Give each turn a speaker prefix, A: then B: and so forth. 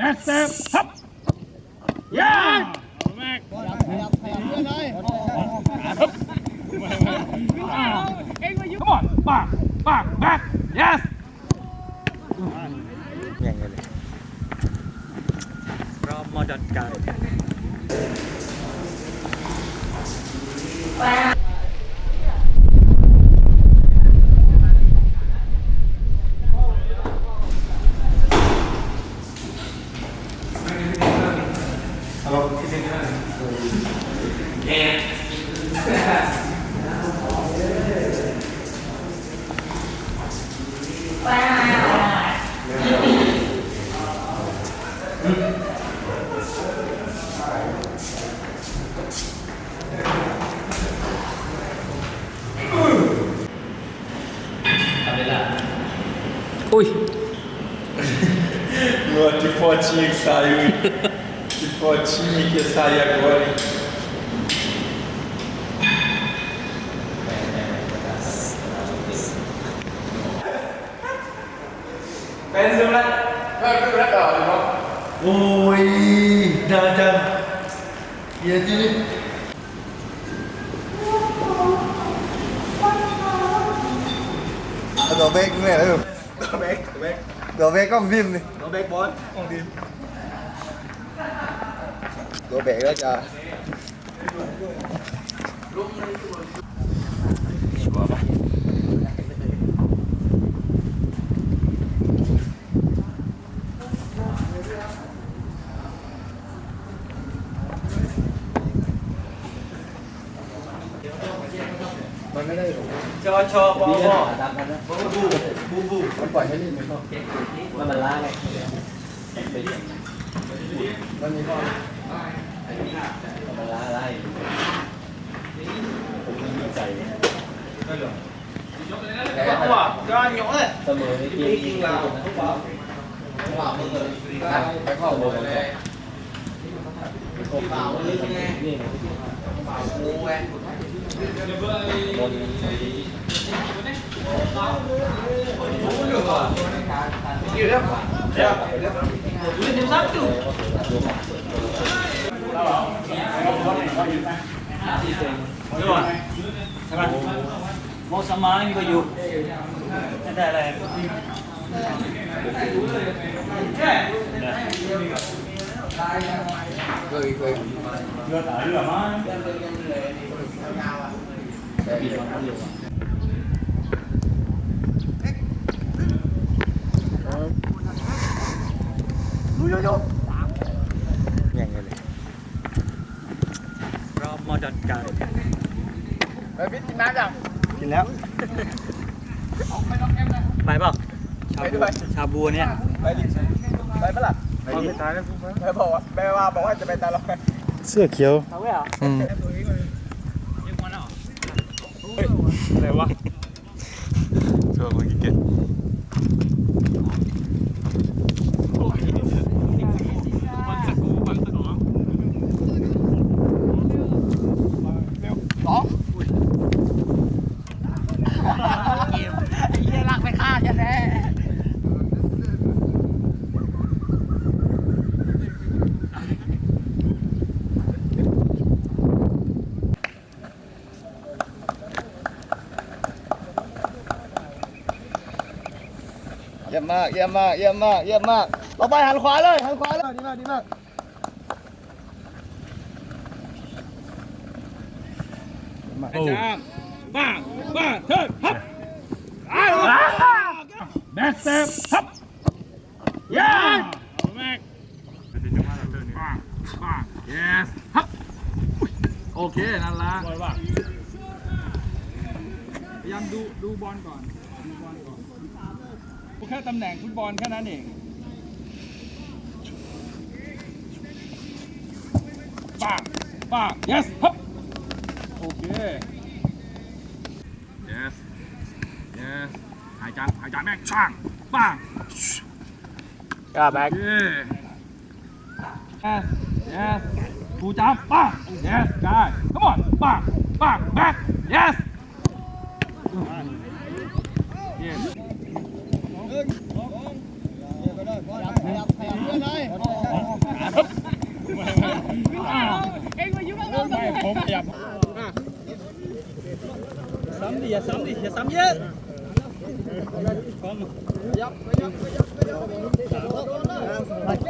A: back step ฮับย่า
B: แม็ก
C: ขยับขยับขยับเพื่อนเลย
A: come on back back back yes
D: อย่างเงี้ยเลยพร้อมมาจัดกา รอุ้ย
E: Nossa, que fotinha que saiu, fotinha que ia sair agora, hein? Pensa lá. Vai, vai, vai, vai.
C: โอ้ยนานจังเฮียจี
F: ตัวเบกเนี่ยเลย
E: Tô bem, tô bem.
F: ตัวเบกกล้องดินนี่
E: Tô bem, bora. Vamos ver.
F: ตัวเบกก็จะ
E: ชอชอปอปอ
F: มันปล่อยให้ลิ้นไปก่อน
D: มันมันล้าไง
F: มันมีข้อ
D: มันล้าอะไรผมมันดีใจ
E: Wow, cho anh nhổ đấy.
D: เสมอในเกม
E: Đi chừng là không bảo.
F: ไปเข้าบนเลย
D: นี่บน
E: Nhiều lắm. Dạ. Lên thêm sắp chứ.
D: โมสมานี่ก็อยู่ไม่ได้อะไร
F: เคยเคย
A: เรือตาเรือมา
D: อย่างเงี้ยเลย พร้อมมาจัดการ
F: ไปพิษกินน้ำยังกินแล้ว
D: ไปเปล่าชา
F: ไปด้
D: บู
F: วย
D: ชาบูเนี่ย
F: ไปดิไปปะล่ะไปดิตายแล้วแม่บอกว่าแม่ว่าบอกว่าจะไปตลอด
C: เสื้อเขียว
D: เอาไว้เหรอ
C: อืม
A: อะไรวะ
E: Cho mình cái kiện.
A: มันสกูมันสนอง
C: เฮียลักไปฆ่าฉันแน่
F: เยี่ยมมาก เยี่ยมมาก เยี่ยมมาก เยี่ยมมาก ต่อไปหันขวาเลย หันขวาเลย ดีมาก ดีมาก
A: โอ้บ้างบ้างเทิร์นฮับอ้าว back step ฮับย่าแม็กบ้างบ้าง yes ฮับโอเค นั่นละพยายามดูดูบอลก่อนดูบอลก่อนดู แค่ตำแหน่งฟุตบอลแค่นั้นเองบ้างบ้าง yes ฮับโอเค yes yes หายจานหายจานแม่งช่างบ้าง
D: กล้าแบ็ค
A: Yeah. Yes. Yes. กูจับป้า Yes. ได้ Come on. ป้าป้า back. Yes. Yes.
C: ขยับขยั ผมขยับซ้ำดิ
A: อย่าซ้ำดิอย่าซ้ำเยอะ
G: พ
A: อมยับยับยับยับ